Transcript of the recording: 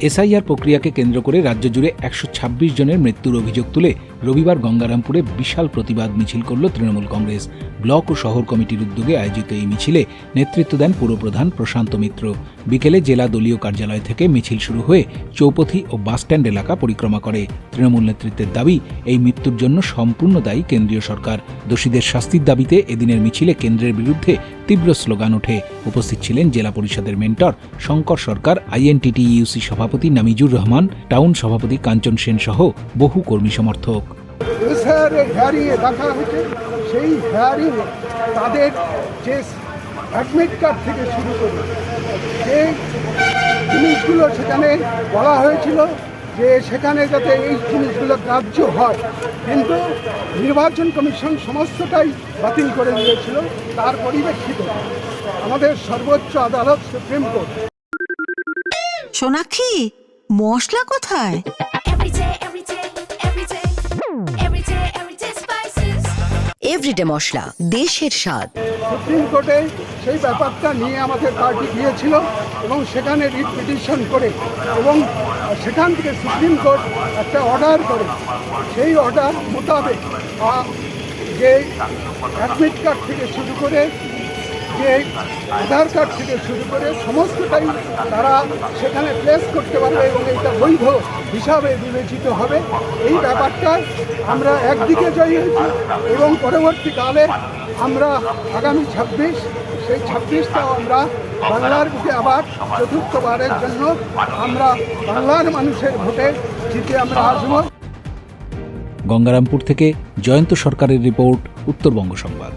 SIR প্রক্রিয়াকে কেন্দ্র করে রাজ্য জুড়ে একশো ছাব্বিশ জনের মৃত্যুর অভিযোগ তুলে রবিবার গঙ্গারামপুরে বিশাল প্রতিবাদ মিছিল করল তৃণমূল কংগ্রেস। ব্লক ও শহর কমিটির উদ্যোগে আয়োজিত এই মিছিলে নেতৃত্ব দেন পুরপ্রধান প্রশান্ত মিত্র। বিকেলে জেলা দলীয় কার্যালয় থেকে মিছিল শুরু হয়ে চৌপথি ও বাসস্ট্যান্ড এলাকা পরিক্রমা করে। তৃণমূল নেতৃত্বের দাবি, এই মৃত্যুর জন্য সম্পূর্ণ দায়ী কেন্দ্রীয় সরকার। দোষীদের শাস্তির দাবিতে এদিনের মিছিলে কেন্দ্রের বিরুদ্ধে তীব্র স্লোগান ওঠে। উপস্থিত ছিলেন জেলা পরিষদের mentor Shankar Sarkar INTT UC সভাপতি নামিজুর রহমান, টাউন সভাপতি কাঞ্চন সেন সহ বহু কর্মী সমর্থক। এসআরে হেয়ারিংয়ে দেখা হয়েছে, সেই হেয়ারিংয়ে তাদের যে অ্যাডমিট কার্ড থেকে শুরু করে যে জিনিসগুলো সেখানে বলা হয়েছিল যে সেখানে যাতে এই জিনিসগুলো গ্রাহ্য হয়। কিন্তু নির্বাচন কমিশন সমস্তটাই বাতিল করে দিয়েছিল, তার পরিপ্রেক্ষিতে আমাদের সর্বোচ্চ আদালত সুপ্রিম কোর্ট। সোনাক্ষী, মশলা কোথায়? এভরিডে মশলা, দেশের স্বাদ। সুপ্রিম কোর্টে সেই ব্যাপারটা নিয়ে আমাদের পার্টি দিয়েছিল এবং সেখানে রিট পিটিশন করে এবং সেখান থেকে সুপ্রিম কোর্ট একটা অর্ডার করে। সেই অর্ডার মোতাবেক যে অ্যাডমিট কার্ড থেকে শুরু করে যে আধার কার্ড থেকে শুরু করে সমস্তটাই তারা সেখানে প্লেস করতে পারবে এবং এটা বৈধ হিসাবে বিবেচিত হবে। এই ব্যাপারটা আমরা একদিকে জয়ী হয়েছি এবং পরবর্তীকালে আমরা আগামী ছাব্বিশ, সেই ছাব্বিশটাও আমরা বাংলার বুকে আবার চতুর্থবারের জন্য আমরা বাংলার মানুষের ভোটে জিতে আমরা আসব। গঙ্গারামপুর থেকে জয়ন্ত সরকারের রিপোর্ট, উত্তরবঙ্গ সংবাদ।